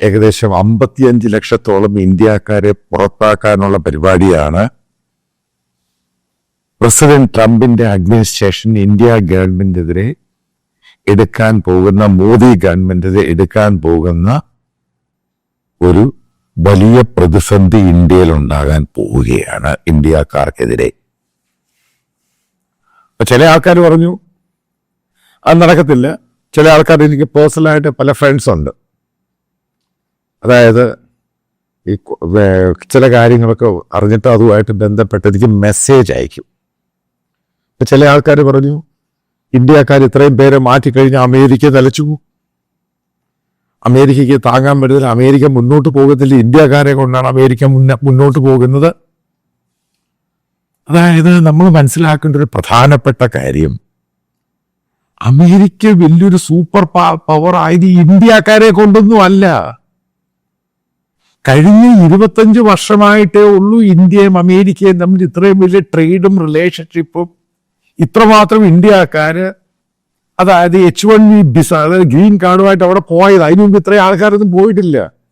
ഏകദേശം അമ്പത്തിയഞ്ച് ലക്ഷത്തോളം ഇന്ത്യക്കാരെ പുറത്താക്കാനുള്ള പരിപാടിയാണ് പ്രസിഡന്റ് ട്രംപിന്റെ അഡ്മിനിസ്ട്രേഷൻ ഇന്ത്യ ഗവൺമെന്റിനെതിരെ എടുക്കാൻ പോകുന്ന മോദി ഗവൺമെന്റിനെതിരെ എടുക്കാൻ പോകുന്ന ഒരു വലിയ പ്രതിസന്ധി ഇന്ത്യയിൽ ഉണ്ടാകാൻ പോവുകയാണ് ഇന്ത്യക്കാർക്കെതിരെ. ചില ആൾക്കാർ പറഞ്ഞു അത് നടക്കത്തില്ല. ചില ആൾക്കാർ എനിക്ക് പേഴ്സണലായിട്ട് പല ഫ്രണ്ട്സ് ഉണ്ട്. അതായത് ഈ ചില കാര്യങ്ങളൊക്കെ അറിഞ്ഞിട്ട് അതുമായിട്ട് ബന്ധപ്പെട്ട് എനിക്ക് മെസ്സേജ് അയക്കും. ഇപ്പം ചില ആൾക്കാർ പറഞ്ഞു ഇന്ത്യക്കാർ ഇത്രയും പേരെ മാറ്റിക്കഴിഞ്ഞാൽ അമേരിക്ക നിലച്ചു. അമേരിക്കയ്ക്ക് താങ്ങാൻ പറ്റത്തില്ല. അമേരിക്ക മുന്നോട്ട് പോകത്തില്ല. ഇന്ത്യക്കാരെ കൊണ്ടാണ് അമേരിക്ക മുന്ന മുന്നോട്ട് പോകുന്നത്. അതായത് നമ്മൾ മനസ്സിലാക്കേണ്ട ഒരു പ്രധാനപ്പെട്ട കാര്യം അമേരിക്ക വലിയൊരു സൂപ്പർ പവർ ആയത് ഇന്ത്യക്കാരെ കൊണ്ടൊന്നും അല്ല കഴിഞ്ഞ ഇരുപത്തഞ്ച് വർഷമായിട്ടേ ഉള്ളൂ ഇന്ത്യയും അമേരിക്കയും തമ്മിൽ ഇത്രയും വലിയ ട്രേഡും റിലേഷൻഷിപ്പും ഇത്രമാത്രം ഇന്ത്യക്കാര് അതായത് എച്ച് വൺ ബി ബിസ അതായത് ഗ്രീൻ കാർഡുമായിട്ട് അവിടെ പോയത്. അതിനു മുമ്പ് ഇത്രയും ആൾക്കാരൊന്നും പോയിട്ടില്ല.